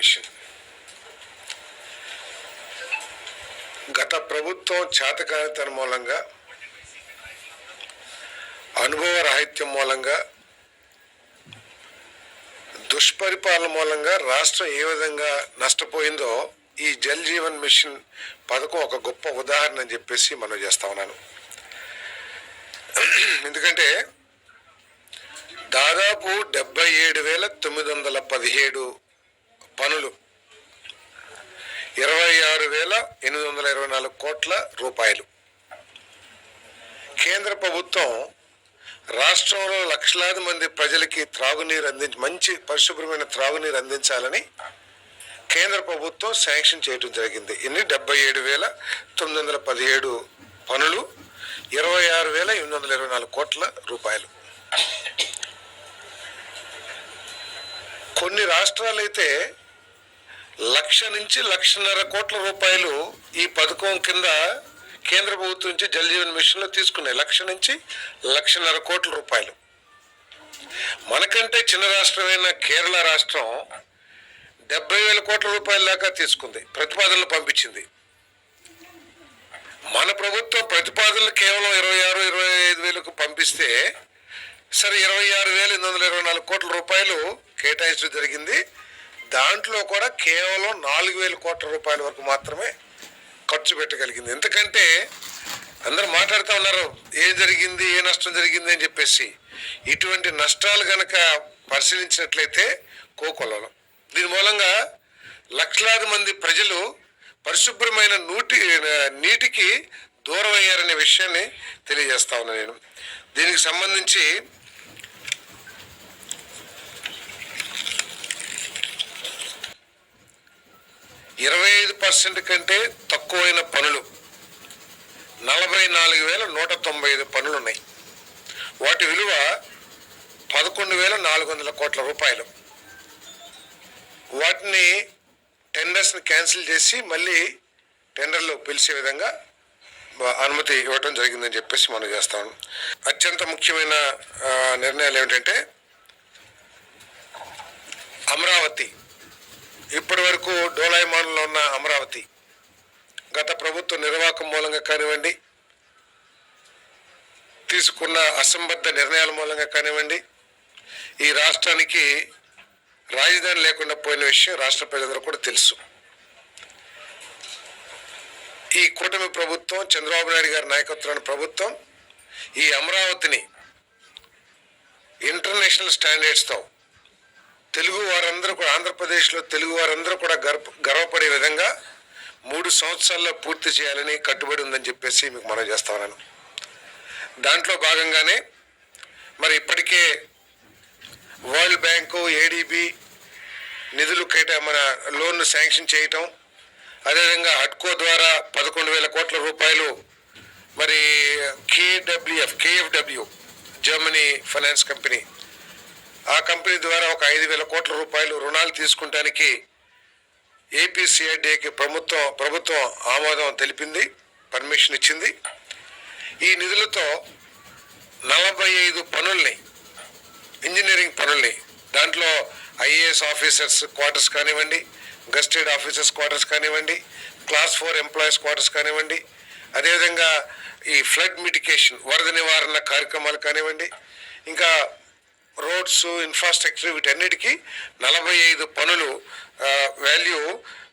Commission గత ప్రభుత్వం చేతకానితనం మూలంగా అనుభవ రాహిత్యం మూలంగా దుష్పరిపాలన మూలంగా రాష్ట్రం ఏ విధంగా నష్టపోయిందో ఈ జల్ జీవన్ మిషన్ పథకం ఒక గొప్ప ఉదాహరణ అని చెప్పేసి మనం చేస్తా ఉన్నాను. ఎందుకంటే దాదాపు డెబ్బై ఏడు వేల తొమ్మిది వందల పదిహేడు పనులు. ఇరవై ఆరు వేల ఎనిమిది వందల ఇరవై నాలుగు కోట్ల రూపాయలు. కేంద్ర ప్రభుత్వం రాష్ట్రంలో లక్షలాది మంది ప్రజలకి త్రాగునీరు అందించి మంచి పరిశుభ్రమైన త్రాగునీరు అందించాలని కేంద్ర ప్రభుత్వం శాంక్షన్ చేయడం జరిగింది. ఇన్ని డెబ్బై ఏడు వేల తొమ్మిది వందల పదిహేడు పనులు ఇరవై ఆరు వేల ఎనిమిది వందల ఇరవై నాలుగు కోట్ల రూపాయలు. కొన్ని రాష్ట్రాలైతే లక్ష నుంచి లక్షన్నర కోట్ల రూపాయలు ఈ పథకం కింద కేంద్ర ప్రభుత్వం నుంచి జల్ జీవన్ మిషన్లో తీసుకున్నాయి. లక్ష నుంచి లక్షన్నర కోట్ల రూపాయలు. మనకంటే చిన్న రాష్ట్రమైన కేరళ రాష్ట్రం డెబ్బై వేల కోట్ల రూపాయల దాకా తీసుకుంది. ప్రతిపాదనలు పంపించింది. మన ప్రభుత్వం ప్రతిపాదనలు కేవలం ఇరవై ఆరు ఇరవై ఐదు వేలకు పంపిస్తే సరే ఇరవై ఆరు వేల ఎనిమిది వందల ఇరవై నాలుగు కోట్ల రూపాయలు కేటాయించడం జరిగింది. దాంట్లో కూడా కేవలం నాలుగు వేల కోట్ల రూపాయల వరకు మాత్రమే ఖర్చు పెట్టగలిగింది. ఎందుకంటే అందరూ మాట్లాడుతూ ఉన్నారు ఏం జరిగింది ఏ నష్టం జరిగింది అని చెప్పేసి. ఇటువంటి నష్టాలు కనుక పరిశీలించినట్లయితే కోకొల్లం దీని మూలంగా లక్షలాది మంది ప్రజలు పరిశుభ్రమైన నూటి నీటికి దూరం అయ్యారనే విషయాన్ని తెలియజేస్తా ఉన్నాను నేను. దీనికి సంబంధించి ఇరవై ఐదు పర్సెంట్ కంటే తక్కువైన పనులు. నలభై నాలుగు వేల నూట తొంభై ఐదు పనులు ఉన్నాయి వాటి విలువ పదకొండు వేల నాలుగు వందల కోట్ల రూపాయలు. వాటిని టెండర్స్ని క్యాన్సిల్ చేసి మళ్ళీ టెండర్లు పిలిచే విధంగా అనుమతి ఇవ్వటం జరిగిందని చెప్పేసి మనం చేస్తాం అత్యంత ముఖ్యమైన నిర్ణయాలు ఏమిటంటే అమరావతి ఇప్పటి వరకు డోలాయమానంలో ఉన్న అమరావతి గత ప్రభుత్వ నిర్వాహకం మూలంగా కానివ్వండి తీసుకున్న అసంబద్ధ నిర్ణయాల మూలంగా కానివ్వండి ఈ రాష్ట్రానికి రాజధాని లేకుండా పోయిన విషయం రాష్ట్ర ప్రజలందరూ కూడా తెలుసు. ఈ కూటమి ప్రభుత్వం చంద్రబాబు నాయుడు గారి నాయకత్వంలోని ప్రభుత్వం ఈ అమరావతిని ఇంటర్నేషనల్ స్టాండర్డ్స్తో తెలుగు వారందరూ కూడా ఆంధ్రప్రదేశ్లో తెలుగు వారందరూ కూడా గర్వ గర్వపడే విధంగా మూడు సంవత్సరాల్లో పూర్తి చేయాలని కట్టుబడి ఉందని చెప్పేసి మీకు మనం చేస్తా ఉన్నాను. దాంట్లో భాగంగానే మరి ఇప్పటికే వరల్డ్ బ్యాంకు ఏడిబి నిధులు కేటా మన లోన్ను శాంక్షన్ చేయటం అదేవిధంగా హడ్కో ద్వారా పదకొండు వేల కోట్ల రూపాయలు మరి KWF KFW Germany finance company ఆ కంపెనీ ద్వారా ఒక ఐదు వేల కోట్ల రూపాయలు రుణాలు తీసుకుంటానికి ఏపీసీఐడికి ప్రభుత్వం ప్రభుత్వం ఆమోదం తెలిపింది పర్మిషన్ ఇచ్చింది. ఈ నిధులతో నలభై ఐదు పనుల్ని ఇంజనీరింగ్ పనుల్ని దాంట్లో ఐఏఎస్ ఆఫీసర్స్ క్వార్టర్స్ కానివ్వండి గస్టెడ్ ఆఫీసర్స్ క్వార్టర్స్ కానివ్వండి క్లాస్ ఫోర్ ఎంప్లాయీస్ క్వార్టర్స్ కానివ్వండి అదేవిధంగా ఈ ఫ్లడ్ మిటికేషన్ వరద నివారణ కార్యక్రమాలు కానివ్వండి ఇంకా రోడ్స్ ఇన్ఫ్రాస్ట్రక్చర్ వీటన్నిటికీ నలభై ఐదు పనులు వాల్యూ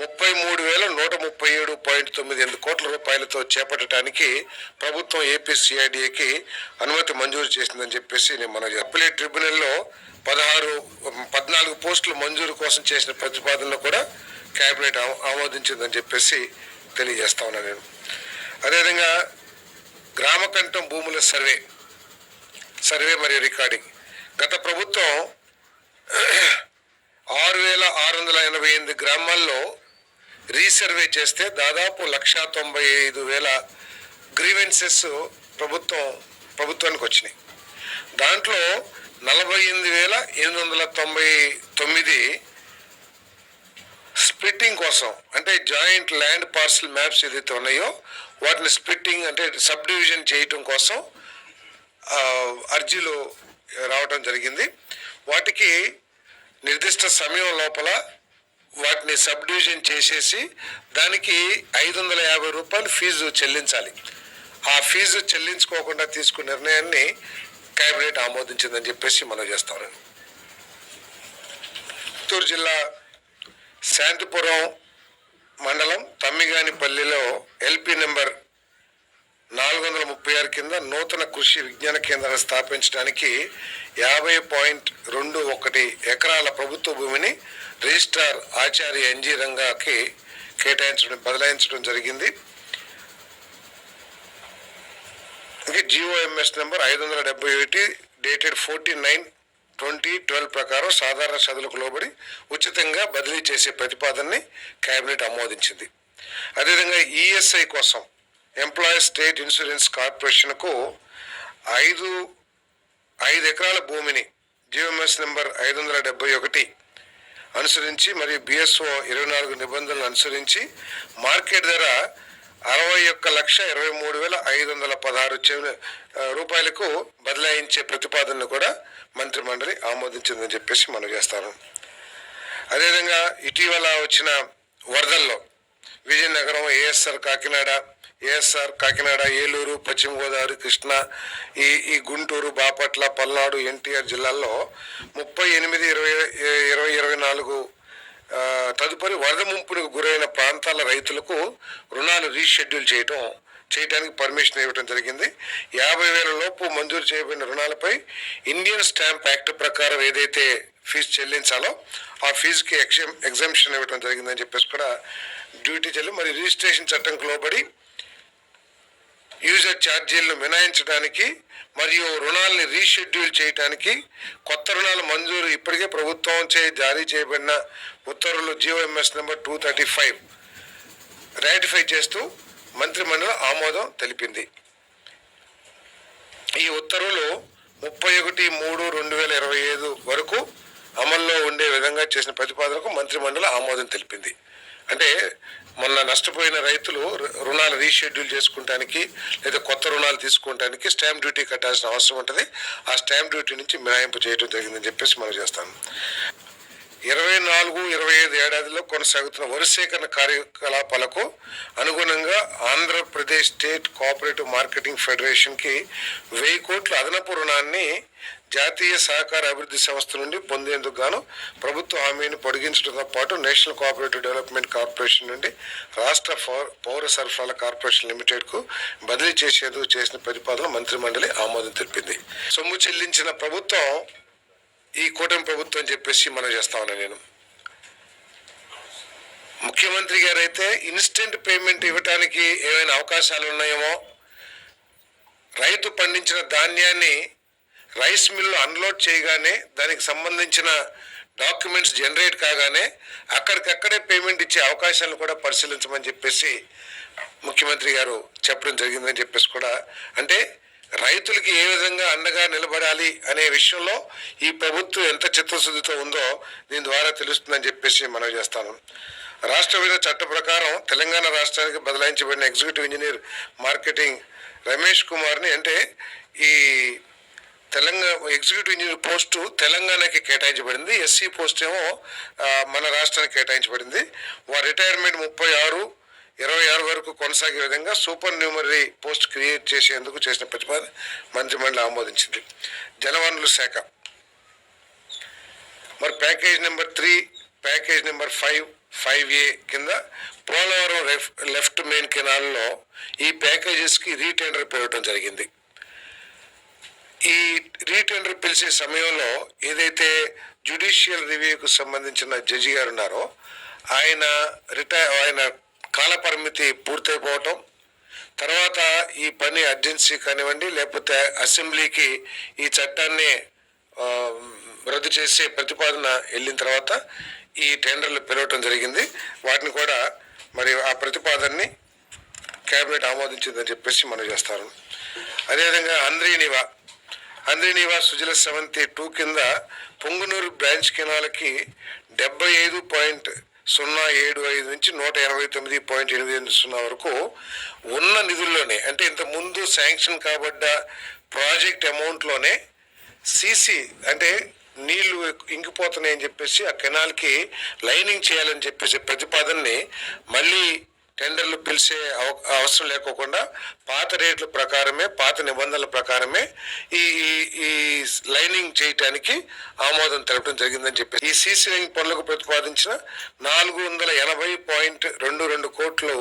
ముప్పై మూడు వేల నూట ముప్పై ఏడు పాయింట్ తొమ్మిది ఎనిమిది కోట్ల రూపాయలతో చేపట్టడానికి ప్రభుత్వం ఏపీసీఐడిఏకి అనుమతి మంజూరు చేసిందని చెప్పేసి నేను మన అప్పలేట్ ట్రిబ్యునల్లో పదహారు పద్నాలుగు పోస్టులు మంజూరు కోసం చేసిన ప్రతిపాదనను కూడా కేబినెట్ ఆమోదించిందని చెప్పేసి తెలియజేస్తా ఉన్నాను నేను. అదేవిధంగా గ్రామకంఠం భూముల సర్వే సర్వే మరియు రికార్డింగ్. గత ప్రభుత్వం ఆరు వేల ఆరు వందల ఎనభై ఎనిమిది గ్రామాల్లో రీసర్వే చేస్తే దాదాపు లక్షా తొంభై ఐదు వేల గ్రీవెన్సెస్ ప్రభుత్వం ప్రభుత్వానికి వచ్చినాయి. దాంట్లో నలభై ఎనిమిది వేల ఎనిమిది వందల తొంభై తొమ్మిది స్ప్లిట్టింగ్ కోసం అంటే జాయింట్ ల్యాండ్ పార్సల్ మ్యాప్స్ ఏదైతే ఉన్నాయో వాటిని స్ప్లిట్టింగ్ అంటే సబ్ డివిజన్ చేయటం కోసం అర్జీలు రావటం జరిగింది. వాటికి నిర్దిష్ట సమయం లోపల వాటిని సబ్ డివిజన్ చేసేసి దానికి ఐదు వందల యాభై రూపాయలు ఫీజు చెల్లించాలి. ఆ ఫీజు చెల్లించుకోకుండా తీసుకున్న నిర్ణయాన్ని కేబినెట్ ఆమోదించిందని చెప్పేసి మనం చేస్తాను చిత్తూరు జిల్లా శాంతిపురం మండలం తమ్మిగానిపల్లిలో ఎల్పి నెంబర్ నాలుగు వందల ముప్పై ఆరు కింద నూతన కృషి విజ్ఞాన కేంద్రాన్ని స్థాపించడానికి యాభై పాయింట్ రెండు ఒకటి ఎకరాల ప్రభుత్వ భూమిని రిజిస్ట్రార్ ఆచార్య ఎన్జి రంగాకి కేటాయించడం బదలాయించడం జరిగింది. ఇది జిఓఎంఎస్ నెంబర్ ఐదు వందల డెబ్బై ఒకటి dated forty nine twenty twelve ప్రకారం సాధారణ చదువులకు లోబడి ఉచితంగా బదిలీ చేసే ప్రతిపాదనని కేబినెట్ ఆమోదించింది. అదేవిధంగా ఈఎస్ఐ కోసం ఎంప్లాయీస్ స్టేట్ ఇన్సూరెన్స్ కార్పొరేషన్కు ఐదు ఐదు ఎకరాల భూమిని జీఎంఎస్ నెంబర్ ఐదు వందల డెబ్బై ఒకటి అనుసరించి మరియు బిఎస్ఓ ఇరవై నాలుగు నిబంధనలు అనుసరించి మార్కెట్ ధర అరవై ఒక్క లక్ష ఇరవై మూడు వేల ఐదు వందల పదహారు రూపాయలకు బదలాయించే ప్రతిపాదనను కూడా మంత్రి మండలి ఆమోదించిందని చెప్పేసి మనం చేస్తాను. అదేవిధంగా ఇటీవల వచ్చిన వరదల్లో విజయనగరం ఏఎస్ఆర్ కాకినాడ ఏఎస్ఆర్ కాకినాడ ఏలూరు పశ్చిమ గోదావరి కృష్ణా ఈ ఈ గుంటూరు బాపట్ల పల్నాడు ఎన్టీఆర్ జిల్లాల్లో ముప్పై ఎనిమిది ఇరవై ఇరవై ఇరవై నాలుగు తదుపరి వరద ముంపులకు గురైన ప్రాంతాల రైతులకు రుణాలు రీషెడ్యూల్ చేయటం చేయడానికి పర్మిషన్ ఇవ్వడం జరిగింది. యాభై వేల లోపు మంజూరు చేయబడిన రుణాలపై ఇండియన్ స్టాంప్ యాక్ట్ ప్రకారం ఏదైతే ఫీజు చెల్లించాలో ఆ ఫీజుకి ఎగ్జామ్ ఎగ్జామ్షన్ ఇవ్వడం జరిగిందని చెప్పేసి కూడా డ్యూటీ చెల్లి మరి రిజిస్ట్రేషన్ చట్టంకు లోబడి యూజర్ ఛార్జీలను మినాయించడానికి మరియు రుణాలని రీషెడ్యూల్ చేయడానికి కొత్త రుణాల మంజూరు ఇప్పటికే ప్రభుత్వం చే జారీ చేయబడిన ఉత్తర్వులు GOMS number two thirty five ratify చేస్తూ మంత్రిమండలి ఆమోదం తెలిపింది. ఈ ఉత్తర్వులు ముప్పై ఒకటి మూడు రెండు వేల ఇరవై ఐదు వరకు అమల్లో ఉండే విధంగా చేసిన ప్రతిపాదనకు మంత్రిమండలి ఆమోదం తెలిపింది. అంటే మొన్న నష్టపోయిన రైతులు రుణాలు రీషెడ్యూల్ చేసుకుంటానికి లేదా కొత్త రుణాలు తీసుకోవడానికి స్టాంప్ డ్యూటీ కట్టాల్సిన అవసరం ఉంటుంది. ఆ స్టాంప్ డ్యూటీ నుంచి మినహాయింపు చేయడం జరిగిందని చెప్పేసి మనం చేస్తాం. ఇరవై నాలుగు ఇరవై ఐదు ఏడాదిలో కొనసాగుతున్న వరుసేకరణ కార్యకలాపాలకు అనుగుణంగా ఆంధ్రప్రదేశ్ స్టేట్ కోఆపరేటివ్ మార్కెటింగ్ ఫెడరేషన్కి వెయ్యి కోట్ల అదనపు రుణాన్ని జాతీయ సహకార అభివృద్ధి సంస్థ నుండి పొందేందుకు గాను ప్రభుత్వ హామీని పొడిగించడంతో పాటు నేషనల్ కోఆపరేటివ్ డెవలప్మెంట్ కార్పొరేషన్ నుండి రాష్ట్ర పౌ- పౌర సరఫరాల కార్పొరేషన్ లిమిటెడ్కు బదిలీ చేసేందుకు చేసిన ప్రతిపాదన మంత్రిమండలి ఆమోదం తెలిపింది. సొమ్ము చెల్లించిన ప్రభుత్వం ఈ కూటమి ప్రభుత్వం చెప్పేసి మనం చేస్తా ఉన్నా నేను. ముఖ్యమంత్రి గారు అయితే ఇన్స్టెంట్ పేమెంట్ ఇవ్వటానికి ఏమైనా అవకాశాలు ఉన్నాయేమో? రైతు పండించిన ధాన్యాన్ని రైస్ మిల్లు అన్లోడ్ చేయగానే దానికి సంబంధించిన డాక్యుమెంట్స్ జనరేట్ కాగానే అక్కడికక్కడే పేమెంట్ ఇచ్చే అవకాశాలను కూడా పరిశీలించమని చెప్పేసి ముఖ్యమంత్రి గారు చెప్పడం జరిగిందని చెప్పేసి కూడా అంటే రైతులకి ఏ విధంగా అండగా నిలబడాలి అనే విషయంలో ఈ ప్రభుత్వం ఎంత చిత్తశుద్ధితో ఉందో దీని ద్వారా తెలుస్తుందని చెప్పేసి మనవి చేస్తాను. రాష్ట్ర విధాన చట్ట ప్రకారం తెలంగాణ రాష్ట్రానికి బదలాయించబడిన ఎగ్జిక్యూటివ్ ఇంజనీర్ మార్కెటింగ్ రమేష్ కుమార్ని అంటే ఈ తెలంగాణ ఎగ్జిక్యూటివ్ ఇంజనీర్ పోస్టు తెలంగాణకి కేటాయించబడింది. ఎస్సీ పోస్ట్ ఏమో మన రాష్ట్రానికి కేటాయించబడింది. వారి రిటైర్మెంట్ ముప్పై ఆరు ఇరవై ఆరు వరకు కొనసాగే విధంగా సూపర్ న్యూమరీ పోస్ట్ క్రియేట్ చేసేందుకు చేసిన ప్రతిపాదన మంత్రిమండలి ఆమోదించింది. జలవనరుల శాఖ. మరి package number three package number five five A కింద పోలవరం లెఫ్ట్ మెయిన్ కెనాల్లో ఈ ప్యాకేజెస్కి రీటెండర్ పిలవటం జరిగింది. ఈ రీటెండర్ పిలిచే సమయంలో ఏదైతే జ్యుడిషియల్ రివ్యూకు సంబంధించిన జడ్జి గారు ఉన్నారో ఆయన రిటైర్ ఆయన కాలపరిమితి పూర్తయిపోవటం తర్వాత ఈ పని అర్జెన్సీ కానివ్వండి లేకపోతే అసెంబ్లీకి ఈ చట్టాన్ని రద్దు చేసే ప్రతిపాదన వెళ్ళిన తర్వాత ఈ టెండర్లు పిలవటం జరిగింది. వాటిని కూడా మరి ఆ ప్రతిపాదనని కేబినెట్ ఆమోదించిందని చెప్పేసి మనం చేస్తారు. అదేవిధంగా అంద్రీనివా అంద్రీనివా సుజల సెవెంటీ టూ కింద పొంగునూరు బ్రాంచ్ కెనాల్కి డెబ్బై ఐదు పాయింట్ సున్నా ఏడు ఐదు నుంచి నూట ఎనభై తొమ్మిది పాయింట్ ఎనిమిది ఎనిమిది సున్నా వరకు ఉన్న నిధుల్లోనే అంటే ఇంత ముందు శాంక్షన్ కాబడ్డ ప్రాజెక్ట్ అమౌంట్లోనే సీసీ అంటే నీళ్ళు ఇంకిపోతున్నాయని చెప్పేసి ఆ కెనాల్కి లైనింగ్ చేయాలని చెప్పేసి ప్రతిపాదనని మళ్ళీ టెండర్లు పిలిచే అవ- అవసరం లేకోకుండా పాత రేట్ల ప్రకారమే పాత నిబంధనల ప్రకారమే ఈ ఈ- ఈ లైనింగ్ చేయటానికి ఆమోదం తెలపడం జరిగిందని చెప్పి ఈ సీసీ లైన్ పనులకు ప్రతిపాదించిన నాలుగు వందల ఎనభై పాయింట్ రెండు రెండు కోట్లు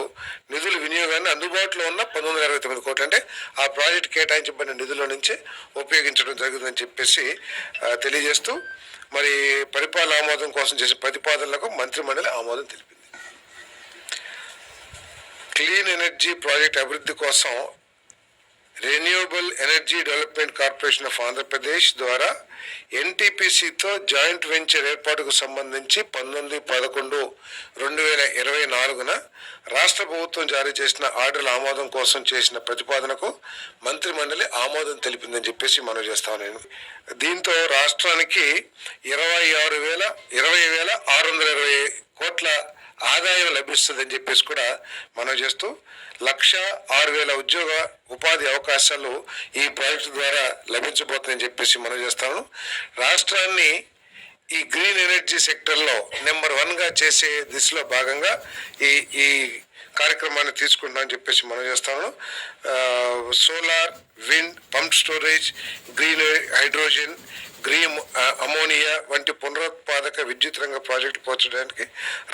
నిధుల వినియోగాన్ని అందుబాటులో ఉన్న పంతొమ్మిది వందల ఇరవై తొమ్మిది కోట్లు అంటే ఆ ప్రాజెక్ట్ కేటాయించబడిన నిధుల నుంచి ఉపయోగించడం జరుగుతుందని చెప్పేసి తెలియజేస్తూ మరి పరిపాలన ఆమోదం కోసం చేసే ప్రతిపాదనలకు మంత్రిమండలి ఆమోదం తెలిపింది. క్లీన్ ఎనర్జీ ప్రాజెక్ట్ అభివృద్ధి కోసం renewable energy development corporation of Andhra Pradesh ద్వారా ఎన్టీపీసీతో జాయింట్ వెంచర్ ఏర్పాటుకు సంబంధించి పంతొమ్మిది పదకొండు రెండు వేల ఇరవై నాలుగున రాష్ట్ర ప్రభుత్వం జారీ చేసిన ఆర్డర్ల ఆమోదం కోసం చేసిన ప్రతిపాదనకు మంత్రిమండలి ఆమోదం తెలిపిందని చెప్పేసి మనం చేస్తాను నేను దీంతో రాష్ట్రానికి ఇరవై ఆరు వేల ఇరవై వేల ఆరు వందల ఇరవై కోట్ల ఆదాయం లభిస్తుందని చెప్పేసి కూడా మనం చేస్తూ లక్ష ఆరు వేల ఉద్యోగ ఉపాధి అవకాశాలు ఈ ప్రాజెక్టు ద్వారా లభించబోతుందని చెప్పేసి మనం చేస్తాను. రాష్ట్రాన్ని ఈ గ్రీన్ ఎనర్జీ సెక్టర్లో నెంబర్ వన్గా చేసే దిశలో భాగంగా ఈ ఈ కార్యక్రమాన్ని తీసుకుంటామని చెప్పేసి మనం చేస్తాను. Solar wind pump storage green hydrogen green ammonia వంటి పునరుత్పాదక విద్యుత్ రంగ ప్రాజెక్టు పోర్చడానికి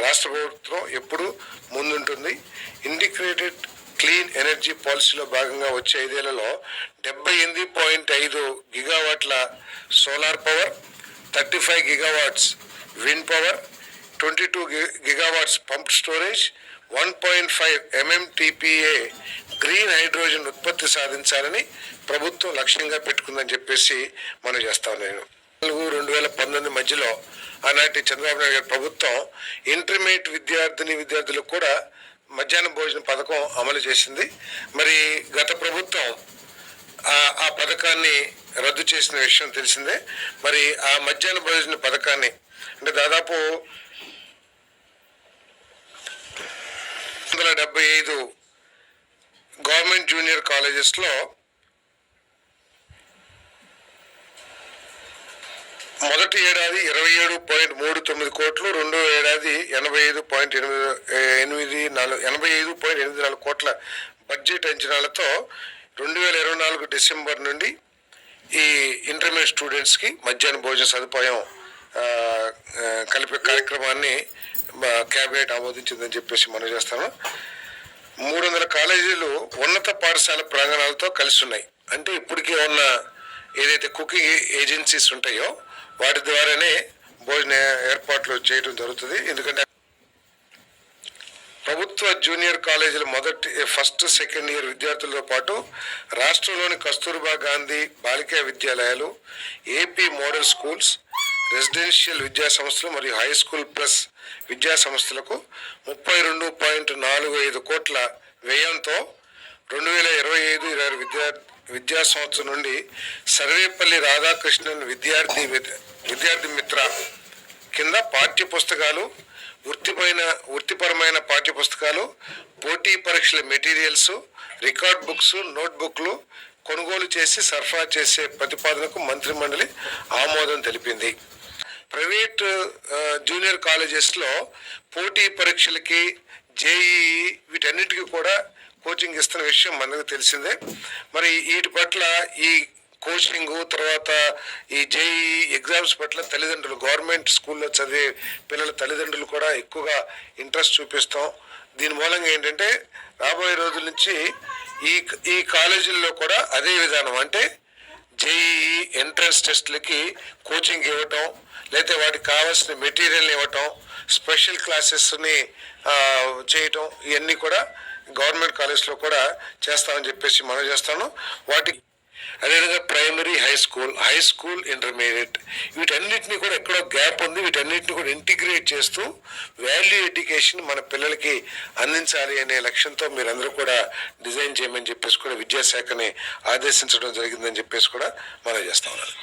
రాష్ట్ర ప్రభుత్వం ఎప్పుడూ ముందుంటుంది. ఇంటిగ్రేటెడ్ క్లీన్ ఎనర్జీ పాలసీలో భాగంగా వచ్చే ఐదేళ్ళలో డెబ్బై ఎనిమిది పాయింట్ ఐదు గిగావాట్ల solar power thirty five gigawatts wind power twenty two gigawatts pump storage one point five MMTPA green hydrogen ఉత్పత్తి సాధించాలని ప్రభుత్వం లక్ష్యంగా పెట్టుకుందని చెప్పేసి మనం చేస్తాను నేను. నాలుగు రెండు వేల పంతొమ్మిది మధ్యలో ఆనాటి చంద్రబాబు నాయుడు గారి ప్రభుత్వం ఇంటర్మీడియట్ విద్యార్థిని విద్యార్థులకు కూడా మధ్యాహ్న భోజన పథకం అమలు చేసింది. మరి గత ప్రభుత్వం ఆ- ఆ పథకాన్ని రద్దు చేసిన విషయం తెలిసిందే. మరి ఆ మధ్యాహ్న భోజన పథకాన్ని అంటే దాదాపు వందల డెబ్బై ఐదు గవర్నమెంట్ జూనియర్ కాలేజెస్లో మొదటి ఏడాది ఇరవై ఏడు పాయింట్ మూడు తొమ్మిది కోట్లు రెండో ఏడాది ఎనభై ఐదు పాయింట్ ఎనిమిది ఎనిమిది నాలుగు ఎనభై ఐదు పాయింట్ ఎనిమిది నాలుగు కోట్ల బడ్జెట్ అంచనాలతో రెండు వేల ఇరవై నాలుగు డిసెంబర్ నుండి ఈ ఇంటర్మీడియట్ స్టూడెంట్స్కి మధ్యాహ్న భోజన సదుపాయం కలిపే కార్యక్రమాన్ని క్యాబినెట్ ఆమోదించిందని చెప్పేసి మనం చేస్తాను. మూడు వందల కాలేజీలు ఉన్నత పాఠశాల ప్రాంగణాలతో కలిసి ఉన్నాయి. అంటే ఇప్పటికే ఉన్న ఏదైతే కుకింగ్ ఏజెన్సీస్ ఉంటాయో వాటి ద్వారానే భోజన ఏర్పాట్లు చేయడం జరుగుతుంది. ఎందుకంటే ప్రభుత్వ జూనియర్ కాలేజీల మొదటి ఫస్ట్ సెకండ్ ఇయర్ విద్యార్థులతో పాటు రాష్ట్రంలోని కస్తూర్బా గాంధీ బాలికా విద్యాలయాలు ఏపీ మోడల్ స్కూల్స్ రెసిడెన్షియల్ విద్యా సంస్థలు మరియు హై స్కూల్ ప్లస్ విద్యా సంస్థలకు ముప్పై రెండు పాయింట్ నాలుగు ఐదు కోట్ల వ్యయంతో రెండు వేల ఇరవై ఐదు ఇరవై విద్యార్థి విద్యా విద్యా సంవత్సరం నుండి సర్వేపల్లి రాధాకృష్ణన్ విద్యార్థి విద్యార్థి మిత్ర కింద పాఠ్య పుస్తకాలు వృత్తిపైన వృత్తిపరమైన పాఠ్య పుస్తకాలు పోటీ పరీక్షల మెటీరియల్స్ రికార్డ్ బుక్స్ నోట్బుక్లు కొనుగోలు చేసి సరఫరా చేసే ప్రతిపాదనకు మంత్రిమండలి ఆమోదం తెలిపింది. ప్రైవేట్ జూనియర్ కాలేజెస్లో పోటీ పరీక్షలకి జేఈఈ వీటన్నిటికీ కూడా కోచింగ్ ఇస్తున్న విషయం మనకు తెలిసిందే. మరి వీటి పట్ల ఈ కోచింగ్ తర్వాత ఈ జేఈ ఎగ్జామ్స్ పట్ల తల్లిదండ్రులు గవర్నమెంట్ స్కూల్లో చదివే పిల్లల తల్లిదండ్రులు కూడా ఎక్కువగా ఇంట్రెస్ట్ చూపిస్తాం. దీని మూలంగా ఏంటంటే రాబోయే రోజుల నుంచి ఈ ఈ కాలేజీల్లో కూడా అదే విధానం. అంటే జేఈఈ ఎంట్రన్స్ టెస్ట్లకి కోచింగ్ ఇవ్వటం లేకపోతే వాటికి కావాల్సిన మెటీరియల్ ఇవ్వటం స్పెషల్ క్లాసెస్ని చేయటం ఇవన్నీ కూడా గవర్నమెంట్ కాలేజ్లో కూడా చేస్తామని చెప్పేసి మనం చేస్తాను. వాటికి అదేవిధంగా primary high school high school intermediate వీటన్నిటిని కూడా ఎక్కడో గ్యాప్ ఉంది. వీటన్నిటిని కూడా ఇంటిగ్రేట్ చేస్తూ వాల్యూ ఎడ్యుకేషన్ మన పిల్లలకి అందించాలి అనే లక్ష్యంతో మీరందరూ కూడా డిజైన్ చేయమని చెప్పేసి కూడా విద్యాశాఖని ఆదేశించడం జరిగిందని చెప్పేసి కూడా మనం చేస్తా ఉన్నాను